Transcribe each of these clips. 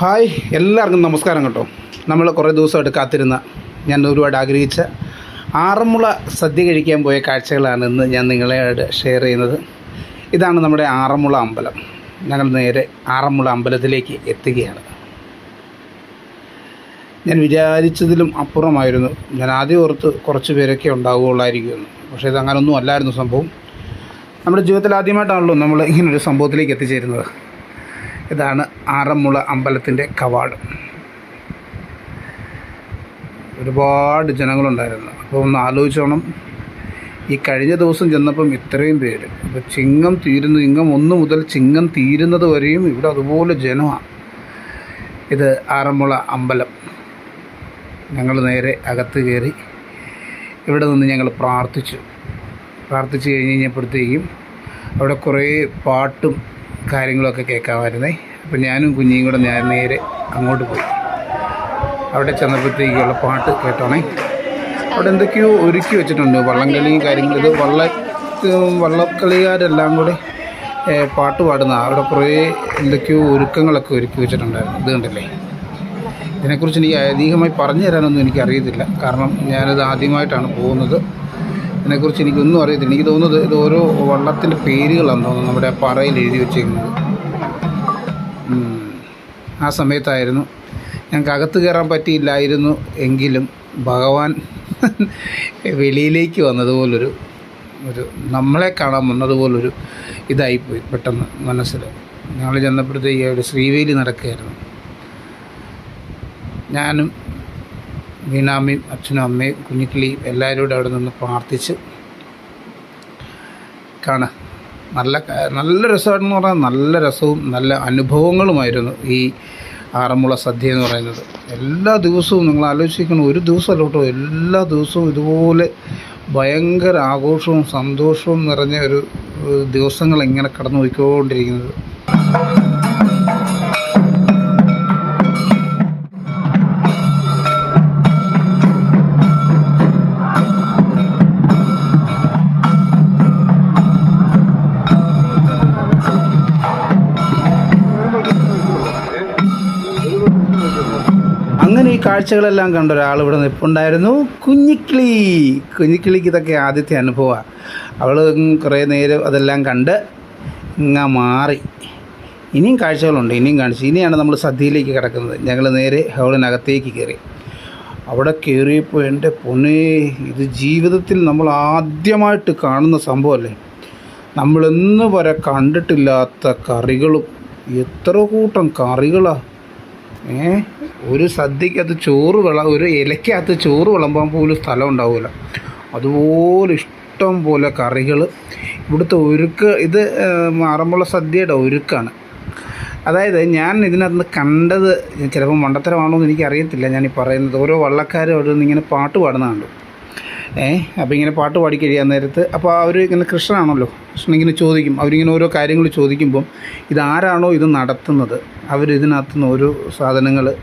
Hi എല്ലാവർക്കും നമസ്കാരം കേട്ടോ. നമ്മൾ കുറേ ദിവസമായിട്ട് കാത്തിരുന്ന ഞാൻ ഒരുപാട് ആഗ്രഹിച്ച ആറന്മുള സദ്യ കഴിക്കാൻ പോയ കാഴ്ചകളാണ് ഇന്ന് ഞാൻ നിങ്ങളെ ഷെയർ ചെയ്യുന്നത്. ഇതാണ് നമ്മുടെ ആറന്മുള അമ്പലം. ഞങ്ങൾ നേരെ ആറന്മുള അമ്പലത്തിലേക്ക് എത്തുകയാണ്. ഞാൻ വിചാരിച്ചതിലും അപ്പുറമായിരുന്നു. ഞാൻ ആദ്യം ഓർത്ത് കുറച്ച് പേരൊക്കെ ഉണ്ടാവുകയുള്ളായിരിക്കുമെന്ന്. പക്ഷേ ഇത് അങ്ങനൊന്നും അല്ലായിരുന്നു സംഭവം. നമ്മുടെ ജീവിതത്തിൽ ആദ്യമായിട്ടാണല്ലോ നമ്മൾ ഇങ്ങനൊരു സംഭവത്തിലേക്ക് എത്തിച്ചേരുന്നത്. ഇതാണ് ആറന്മുള അമ്പലത്തിന്റെ കവാട്. ഒരുപാട് ജനങ്ങളുണ്ടായിരുന്നു. അപ്പോൾ ഒന്ന് ആലോചിച്ചോണം. ഈ കഴിഞ്ഞ ദിവസം ചെന്നപ്പം ഇത്രയും പേര്. അപ്പോൾ ചിങ്ങം തീരുന്നു. ചിങ്ങം ഒന്ന് മുതൽ ചിങ്ങം തീരുന്നത് വരെയും ഇവിടെ അതുപോലെ ജനമാണ് ഇത് ആറന്മുള അമ്പലം. ഞങ്ങൾ നേരെ അകത്ത് കയറി ഇവിടെ നിന്ന് ഞങ്ങൾ പ്രാർത്ഥിച്ചു. പ്രാർത്ഥിച്ച് കഴിഞ്ഞ് കഴിഞ്ഞപ്പോഴത്തേക്കും അവിടെ കുറേ പാട്ടും കാര്യങ്ങളൊക്കെ കേൾക്കാമായിരുന്നേ. അപ്പം ഞാനും കുഞ്ഞിയും കൂടെ ഞാൻ നേരെ അങ്ങോട്ട് പോയി. അവിടെ ചെന്നപ്പോഴത്തേക്കുള്ള പാട്ട് കേട്ടോണേ. അവിടെ എന്തൊക്കെയോ ഒരുക്കി വെച്ചിട്ടുണ്ട്. വള്ളംകളിയും കാര്യങ്ങളും ഇത് വള്ള വള്ളക്കളിക്കാരെല്ലാം കൂടെ പാട്ട് പാടുന്ന അവിടെ കുറേ എന്തൊക്കെയോ ഒരുക്കങ്ങളൊക്കെ ഒരുക്കി വെച്ചിട്ടുണ്ടായിരുന്നു. ഇത് കണ്ടില്ലേ? ഇതിനെക്കുറിച്ച് എനിക്ക് അധികമായി പറഞ്ഞു തരാനൊന്നും എനിക്കറിയത്തില്ല. കാരണം ഞാനിത് ആദ്യമായിട്ടാണ് പോകുന്നത്. ഇതിനെക്കുറിച്ച് എനിക്കൊന്നും അറിയത്തില്ല. എനിക്ക് തോന്നുന്നത് ഇത് ഓരോ വള്ളത്തിന്റെ പേരുകളാണെന്ന് തോന്നുന്നു നമ്മുടെ ആ പറയിൽ എഴുതി വെച്ചേക്കുന്നത്. ആ സമയത്തായിരുന്നു. ഞങ്ങൾക്ക് അകത്ത് കയറാൻ പറ്റിയില്ലായിരുന്നു എങ്കിലും ഭഗവാൻ വെളിയിലേക്ക് വന്നതുപോലൊരു ഒരു നമ്മളെ കാണാൻ വന്നതുപോലൊരു ഇതായിപ്പോയി പെട്ടെന്ന് മനസ്സിൽ. ഞങ്ങൾ ചെന്നപ്പോഴത്തേക്ക് അവിടെ ശ്രീവേലി നടക്കുകയായിരുന്നു. ഞാനും വീണാമ്മയും അച്ഛനും അമ്മയും കുഞ്ഞിക്കിളിയും എല്ലാവരും കൂടെ അവിടെ നിന്ന് പ്രാർത്ഥിച്ച് കാണ. നല്ല നല്ല രസമാണെന്ന് പറഞ്ഞാൽ നല്ല രസവും നല്ല അനുഭവങ്ങളുമായിരുന്നു ഈ ആറന്മുള സദ്യ എന്ന് പറയുന്നത്. എല്ലാ ദിവസവും നിങ്ങൾ ആലോചിക്കണം ഒരു ദിവസമല്ല കേട്ടോ എല്ലാ ദിവസവും ഇതുപോലെ ഭയങ്കര ആഘോഷവും സന്തോഷവും നിറഞ്ഞ ഒരു ദിവസങ്ങൾ ഇങ്ങനെ കടന്നു പോയിക്കൊണ്ടിരിക്കുന്നത് കാഴ്ചകളെല്ലാം കണ്ട ഒരാൾ ഇവിടെ നിൽപ്പുണ്ടായിരുന്നു കുഞ്ഞിക്കിളി. കുഞ്ഞിക്കിളിക്ക് ഇതൊക്കെ ആദ്യത്തെ അനുഭവമാണ് അവൾ കുറേ നേരം അതെല്ലാം കണ്ട് ഇങ്ങ മാറി. ഇനിയും കാഴ്ചകളുണ്ട് ഇനിയും കാണിച്ചു. ഇനിയാണ് നമ്മൾ സദ്യയിലേക്ക് കിടക്കുന്നത്. ഞങ്ങൾ നേരെ ഹൗളിനകത്തേക്ക് കയറി. അവിടെ കയറിയപ്പോൾ എന്റെ പൊന്നെ ഇത് ജീവിതത്തിൽ നമ്മൾ ആദ്യമായിട്ട് കാണുന്ന സംഭവമല്ലേ? നമ്മളെന്ന് വരെ കണ്ടിട്ടില്ലാത്ത കറികളും എത്ര കൂട്ടം കറികളാണ് ഒരു സദ്യക്കകത്ത് ചോറ് വിള ഒരു ഇലക്കകത്ത് ചോറ് വിളമ്പാൻ പോലും സ്ഥലം ഉണ്ടാവില്ല അതുപോലെ ഇഷ്ടം പോലെ കറികൾ. ഇവിടുത്തെ ഒരുക്ക് ഇത് മാറമ്പുള്ള സദ്യയുടെ ഒരുക്കാണ് അതായത് ഞാൻ ഇതിനകത്ത് കണ്ടത് ചിലപ്പോൾ മണ്ടത്തരമാണോ എന്ന് എനിക്കറിയത്തില്ല. ഞാൻ ഈ പറയുന്നത് ഓരോ വള്ളക്കാരും അവിടെ നിന്ന് ഇങ്ങനെ പാട്ട് പാടുന്ന കണ്ടു ഏ അപ്പോൾ ഇങ്ങനെ പാട്ട് പാടി കഴിയാൻ നേരത്ത് അപ്പോൾ അവർ ഇങ്ങനെ കൃഷ്ണനാണല്ലോ. കൃഷ്ണൻ ഇങ്ങനെ ചോദിക്കും. അവരിങ്ങനെ ഓരോ കാര്യങ്ങൾ ചോദിക്കുമ്പം ഇതാരാണോ ഇത് നടത്തുന്നത്? അവർ ഇതിനകത്ത് നിന്ന് ഓരോ സാധനങ്ങൾ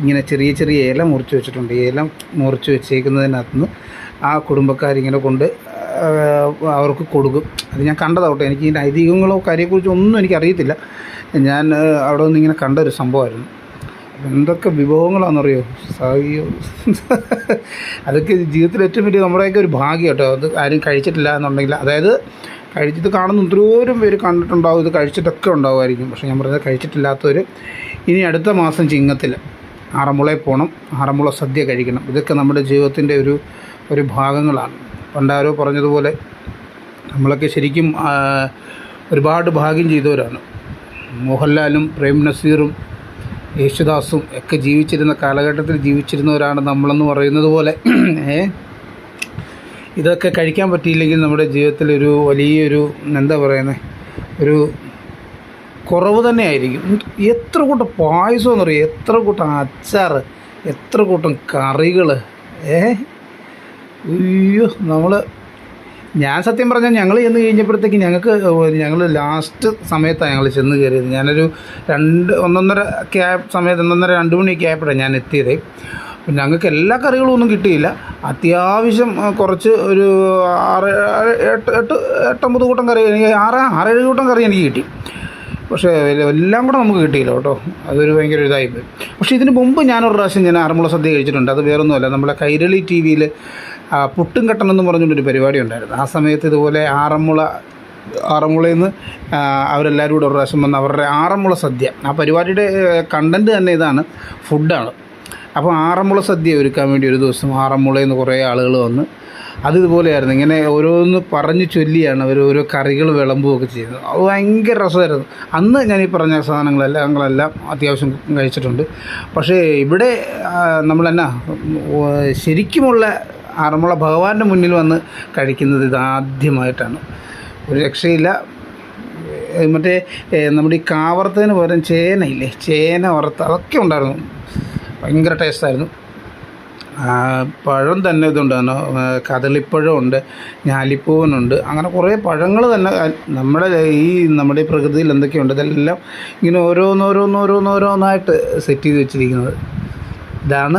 ഇങ്ങനെ ചെറിയ ചെറിയ ഇല മുറിച്ച് വെച്ചിട്ടുണ്ട്. ഇല മുറിച്ച് വെച്ചേക്കുന്നതിനകത്ത് നിന്ന് ആ കുടുംബക്കാരിങ്ങനെ കൊണ്ട് അവർക്ക് കൊടുക്കും. അത് ഞാൻ കണ്ടതാവട്ടെ. എനിക്ക് ഇതിന്റെ ഐതിഹ്യങ്ങളോ കാര്യങ്ങളെക്കുറിച്ചോ ഒന്നും എനിക്കറിയത്തില്ല ഞാൻ അവിടെ നിന്ന് ഇങ്ങനെ കണ്ട ഒരു സംഭവമായിരുന്നു. എന്തൊക്കെ വിഭവങ്ങളാണെന്നറിയോ? സാഹിയോ? അതൊക്കെ ജീവിതത്തിൽ ഏറ്റവും വലിയ നമ്മുടെയൊക്കെ ഒരു ഭാഗ്യം കേട്ടോ. അത് ആരും കഴിച്ചിട്ടില്ല എന്നുണ്ടെങ്കിൽ. അതായത് കഴിച്ചിട്ട് കാണുന്ന എന്തോരം പേര് കണ്ടിട്ടുണ്ടാവും ഇത് കഴിച്ചിട്ടൊക്കെ ഉണ്ടാവുമായിരിക്കും. പക്ഷേ ഞാൻ പറഞ്ഞത് കഴിച്ചിട്ടില്ലാത്തവർ ഇനി അടുത്ത മാസം ചിങ്ങത്തിൽ ആറന്മുളയിൽ പോകണം ആറന്മുള സദ്യ കഴിക്കണം. ഇതൊക്കെ നമ്മുടെ ജീവിതത്തിന്റെ ഒരു ഒരു ഭാഗങ്ങളാണ്. പണ്ടാരോ പറഞ്ഞതുപോലെ നമ്മളൊക്കെ ശരിക്കും ഒരുപാട് ഭാഗ്യം ചെയ്തവരാണ്. മോഹൻലാലും പ്രേം നസീറും യേശുദാസും ഒക്കെ ജീവിച്ചിരുന്ന കാലഘട്ടത്തിൽ ജീവിച്ചിരുന്നവരാണ് നമ്മളെന്ന് പറയുന്നത് പോലെ. ഇതൊക്കെ കഴിക്കാൻ പറ്റിയില്ലെങ്കിൽ നമ്മുടെ ജീവിതത്തിൽ ഒരു വലിയൊരു എന്താ പറയുന്നത് ഒരു കുറവ് തന്നെ ആയിരിക്കും എത്ര കൂട്ടം പായസം എന്ന് പറയും എത്ര കൂട്ടം അച്ചാർ എത്ര കൂട്ടം കറികൾ ഏ? അയ്യോ നമ്മൾ ഞാൻ സത്യം പറഞ്ഞാൽ ഞങ്ങൾ ചെന്ന് കഴിഞ്ഞപ്പോഴത്തേക്ക് ഞങ്ങൾക്ക് ഞങ്ങൾ ലാസ്റ്റ് സമയത്താണ് ഞങ്ങൾ ചെന്ന് കയറിയത്. ഞാനൊരു രണ്ട് ഒന്നൊന്നര ഒക്കെ സമയത്ത് ഒന്നൊന്നര രണ്ട് മണിയൊക്കെ ആയപ്പോഴാണ് ഞാൻ എത്തിയത്. ഞങ്ങൾക്ക് എല്ലാ കറികളും ഒന്നും കിട്ടിയില്ല. അത്യാവശ്യം കുറച്ച് ഒരു ആറ് എട്ട് എട്ട് എട്ടൊമ്പത് കൂട്ടം കറി എനിക്ക് ആറ് ആറേഴ് കൂട്ടം കറി എനിക്ക് കിട്ടി. പക്ഷേ എല്ലാം കൂടെ നമുക്ക് കിട്ടിയില്ല കേട്ടോ. അതൊരു ഭയങ്കര ഇതായിപ്പോയി പക്ഷേ ഇതിന് മുമ്പ് ഞാനൊരു പ്രാവശ്യം ഞാൻ ആറന്മുള സദ്യ കഴിച്ചിട്ടുണ്ട്. അത് വേറൊന്നുമല്ല. നമ്മളെ കൈരളി ടി വിയിൽ പുട്ടും കട്ടൻ എന്ന് പറഞ്ഞുകൊണ്ടൊരു പരിപാടി ഉണ്ടായിരുന്നു. ആ സമയത്ത് ഇതുപോലെ ആറന്മുള ആറന്മുളയിൽ നിന്ന് അവരെല്ലാവരും കൂടെ ഒരു പ്രാവശ്യം വന്ന് അവരുടെ ആറന്മുള സദ്യ. ആ പരിപാടിയുടെ കണ്ടന്റ് തന്നെ ഇതാണ് ഫുഡാണ് അപ്പോൾ ആറന്മുള സദ്യ ഒരുക്കാൻ വേണ്ടി ഒരു ദിവസം ആറന്മുളയിൽ നിന്ന് കുറേ ആളുകൾ വന്ന് അതിതുപോലെയായിരുന്നു ഇങ്ങനെ ഓരോന്ന് പറഞ്ഞു ചൊല്ലിയാണ് അവർ ഓരോ കറികൾ വിളമ്പുകയൊക്കെ ചെയ്യുന്നത്. അത് ഭയങ്കര രസമായിരുന്നു. അന്ന് ഞാൻ ഈ പറഞ്ഞ സാധനങ്ങളെല്ലാം ഞങ്ങളെല്ലാം അത്യാവശ്യം കഴിച്ചിട്ടുണ്ട്. പക്ഷേ ഇവിടെ നമ്മൾ ഓ, ശരിക്കുമുള്ള ആറന്മുള ഭഗവാന്റെ മുന്നിൽ വന്ന് കഴിക്കുന്നത് ഇതാദ്യമായിട്ടാണ് ഒരു രക്ഷയില്ല. മറ്റേ നമ്മുടെ ഈ കാവർത്തതിന് പകരം ചേനയില്ലേ? ചേന വറുത്ത് അതൊക്കെ ഉണ്ടായിരുന്നു. ഭയങ്കര ടേസ്റ്റായിരുന്നു പഴം തന്നെ ആ, കദളിപ്പഴമുണ്ട് ഞാലിപ്പൂവനുണ്ട് അങ്ങനെ കുറേ പഴങ്ങൾ തന്നെ നമ്മുടെ ഈ നമ്മുടെ പ്രകൃതിയിൽ എന്തൊക്കെയുണ്ട്? ഇതെല്ലാം ഇങ്ങനെ ഓരോന്നോരോന്നോരോന്നോരോന്നായിട്ട് സെറ്റ് ചെയ്ത് വെച്ചിരിക്കുന്നത്. ഇതാണ്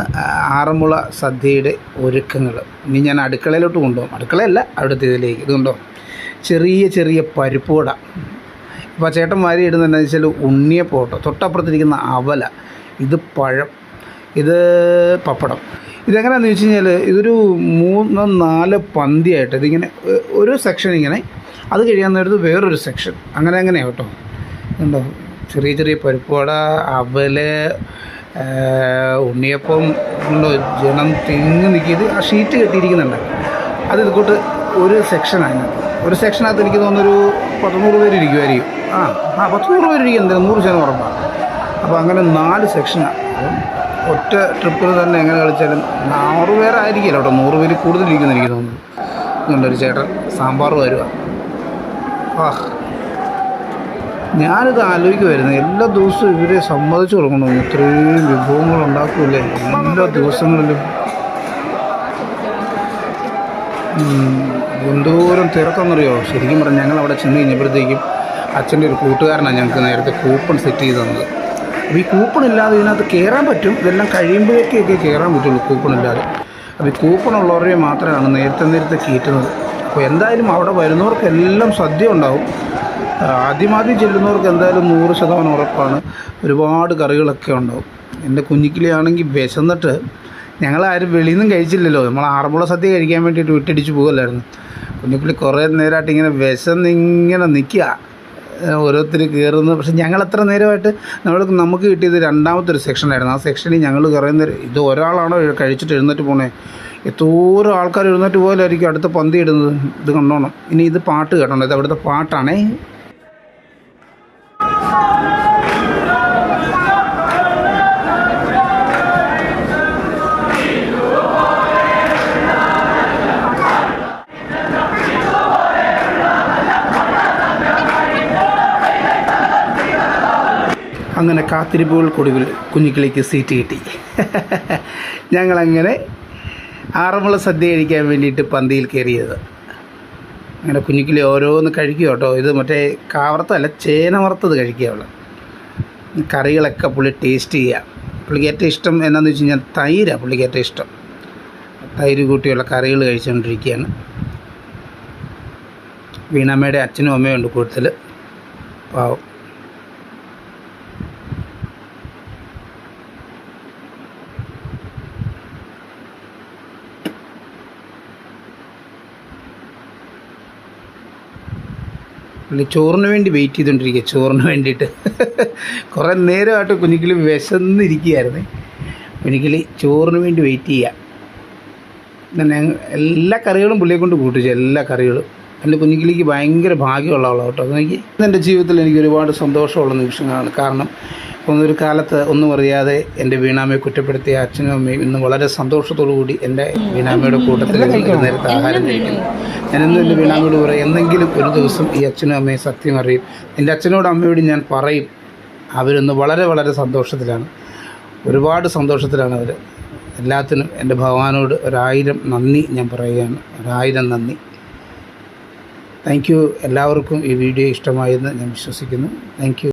ആറന്മുള സദ്യയുടെ ഒരുക്കങ്ങൾ. ഇനി ഞാൻ അടുക്കളയിലോട്ട് കൊണ്ടുപോകും. അടുക്കളയല്ല അവിടുത്തെ ഇതിലേക്ക്. ഇതുകൊണ്ടോ ചെറിയ ചെറിയ പരിപ്പുവട ഇപ്പോൾ ചേട്ടൻ വാരി ഇടുന്നത് എന്താണെന്ന് വെച്ചാൽ ഉണ്ണിയപ്പോട്ടോ തൊട്ടപ്പുറത്തിരിക്കുന്ന അവല. ഇത് പഴം. ഇത് പപ്പടം. ഇതെങ്ങനെയാണെന്ന് വെച്ച് കഴിഞ്ഞാൽ ഇതൊരു മൂന്ന് നാല് പന്തിയായിട്ട് ഇതിങ്ങനെ ഒരു സെക്ഷൻ ഇങ്ങനെ അത് കഴിയാൻ നേരത്ത് വേറൊരു സെക്ഷൻ അങ്ങനെ അങ്ങനെയാണ് കേട്ടോ. ഉണ്ടോ ചെറിയ ചെറിയ പരിപ്പുവട അവൽ ഉണ്ണിയപ്പം ജനം തിങ്ങി നിൽക്കിയത് ആ ഷീറ്റ് കെട്ടിയിരിക്കുന്നുണ്ട്. അത് ഇതുകൂട്ട് ഒരു സെക്ഷനാണ് ഒരു സെക്ഷനകത്ത് എനിക്ക് തോന്നുന്നൊരു പത്തുനൂറ് പേര് ഇരിക്കുമായിരിക്കും ആ ആ പത്തുനൂറ് പേര് ഇരിക്കും എന്തായാലും നൂറ് ശതമാനം ഉറപ്പാണ് അപ്പോൾ അങ്ങനെ നാല് സെക്ഷനാണ് ഒറ്റ ട്രിപ്പിൽ തന്നെ എങ്ങനെ കളിച്ചാലും നൂറ് പേരായിരിക്കില്ല കേട്ടോ. നൂറ് പേര് കൂടുതലിരിക്കുന്നു എനിക്ക് തോന്നുന്നു. ഇങ്ങനൊരു ചേട്ടൻ സാമ്പാർ വരുക ആ ഞാനിത് ആലോചിക്കുമായിരുന്നു എല്ലാ ദിവസവും ഇവരെ സമ്മതിച്ചു കൊടുക്കണം. ഇത്രയും വിഭവങ്ങൾ ഉണ്ടാക്കൂലേ എല്ലാ ദിവസങ്ങളിലും. എന്തോരം തിരക്കെന്നറിയോ ശരിക്കും പറഞ്ഞാൽ ഞങ്ങൾ അവിടെ ചെന്ന് കഴിഞ്ഞപ്പോഴത്തേക്കും അച്ഛന്റെ ഒരു കൂട്ടുകാരനാണ് ഞങ്ങൾക്ക് നേരത്തെ കൂപ്പൺ സെറ്റ് ചെയ്ത് തന്നത്. അപ്പോൾ ഈ കൂപ്പൺ ഇല്ലാതെ ഇതിനകത്ത് കയറാൻ പറ്റും? ഇതെല്ലാം കഴിയുമ്പോഴേക്കൊക്കെ കയറാൻ പറ്റുള്ളൂ കൂപ്പൺ ഇല്ലാതെ. അപ്പോൾ ഈ കൂപ്പൺ ഉള്ളവരെ മാത്രമാണ് നേരത്തെ നേരത്തെ കയറ്റുന്നത്. അപ്പോൾ എന്തായാലും അവിടെ വരുന്നവർക്കെല്ലാം സദ്യ ഉണ്ടാവും. ആദ്യമാദ്യം ചെല്ലുന്നവർക്ക് എന്തായാലും നൂറ് ശതമാനം ഉറപ്പാണ്. ഒരുപാട് കറികളൊക്കെ ഉണ്ടാവും. എന്റെ കുഞ്ഞിക്കിളിയാണെങ്കിൽ വിശന്നിട്ട് ഞങ്ങളാരും വെളിയിൽ നിന്നും കഴിച്ചില്ലല്ലോ. നമ്മൾ ആറന്മുള സദ്യ കഴിക്കാൻ വേണ്ടിയിട്ട് വിട്ടടിച്ച് പോകല്ലായിരുന്നു കുഞ്ഞിക്കിളി കുറേ നേരമായിട്ട് ഇങ്ങനെ വിശന്നിങ്ങനെ നിൽക്കുക. ഓരോരുത്തർ കയറുന്നു. പക്ഷെ ഞങ്ങൾ എത്ര നേരമായിട്ട് നമ്മൾ നമുക്ക് കിട്ടിയത് രണ്ടാമത്തെ ഒരു സെക്ഷനായിരുന്നു ആ സെക്ഷനിൽ ഞങ്ങൾ കുറേ നേരം ഇത് ഒരാളാണോ കഴിച്ചിട്ട് എഴുന്നേറ്റ് പോണേ? എത്തോരം ആൾക്കാർ എഴുന്നേറ്റ് പോലായിരിക്കും അടുത്ത പന്തി ഇടുന്നത്? ഇത് കണ്ടോണം. ഇനി ഇത് പാട്ട് കേട്ടോണം. ഇത് അവിടുത്തെ പാട്ടാണേ. അങ്ങനെ കാത്തിരിപ്പുകൾക്കൊടുവിൽ കുഞ്ഞിക്കിളിക്ക് സീറ്റ് കിട്ടി. ഞങ്ങളങ്ങനെ ആറന്മുള സദ്യ കഴിക്കാൻ വേണ്ടിയിട്ട് പന്തിയിൽ കയറിയത്. അങ്ങനെ കുഞ്ഞിക്കിളി ഓരോന്ന് കഴിക്കുക കേട്ടോ. ഇത് മറ്റേ കാവർത്തല്ല ചേന വറുത്തത് കഴിക്കുക കറികളൊക്കെ പുള്ളി ടേസ്റ്റ് ചെയ്യുക. പുള്ളിക്ക് ഏറ്റവും ഇഷ്ടം എന്നാന്ന് വെച്ച് കഴിഞ്ഞാൽ തൈരാണ് പുള്ളിക്ക് ഏറ്റവും ഇഷ്ടം. തൈര് കൂട്ടിയുള്ള കറികൾ കഴിച്ചുകൊണ്ടിരിക്കുകയാണ്. വീണമ്മയുടെ അച്ഛനും അമ്മയും ഉണ്ട് കൂടുതൽ. പാവം. പുള്ളി ചോറിന് വേണ്ടി വെയിറ്റ് ചെയ്തുകൊണ്ടിരിക്കുക ചോറിന് വേണ്ടിയിട്ട്. കുറേ നേരമായിട്ട് കുഞ്ഞിക്കിളി വിശന്നിരിക്കുകയായിരുന്നേ കുഞ്ഞിക്കിളി ചോറിന് വേണ്ടി വെയിറ്റ് ചെയ്യുക പിന്നെ എല്ലാ കറികളും പുള്ളിയെ കൊണ്ട് കൂട്ടിച്ചു എല്ലാ കറികളും. എന്റെ കുഞ്ഞിക്കിളിക്ക് ഭയങ്കര ഭാഗ്യമുള്ള ആളാണ് കേട്ടോ. എനിക്ക് എന്റെ ജീവിതത്തിൽ എനിക്ക് ഒരുപാട് സന്തോഷമുള്ള നിമിഷങ്ങളാണ്. കാരണം ഒന്നൊരു കാലത്ത് ഒന്നും അറിയാതെ എന്റെ വീണാമ്മയെ കുറ്റപ്പെടുത്തിയ അച്ഛനും അമ്മയും ഇന്ന് വളരെ സന്തോഷത്തോടു കൂടി എന്റെ വീണാമ്മയുടെ കൂട്ടത്തിൽ നേരത്തെ ആഹാരം കഴിക്കുന്നു. ഞാനെന്നും എന്റെ വീണാമ്മയോട് പറയും എന്തെങ്കിലും ഒരു ദിവസം ഈ അച്ഛനും അമ്മയും സത്യം അറിയും. എന്റെ അച്ഛനോടും അമ്മയോടും ഞാൻ പറയും. അവരൊന്ന് വളരെ വളരെ സന്തോഷത്തിലാണ്. ഒരുപാട് സന്തോഷത്തിലാണ് അവർ. എല്ലാത്തിനും എന്റെ ഭഗവാനോട് ഒരായിരം നന്ദി ഞാൻ പറയുകയാണ്. ഒരായിരം നന്ദി. താങ്ക് യു എല്ലാവർക്കും ഈ വീഡിയോ ഇഷ്ടമായെന്ന് ഞാൻ വിശ്വസിക്കുന്നു. Thank you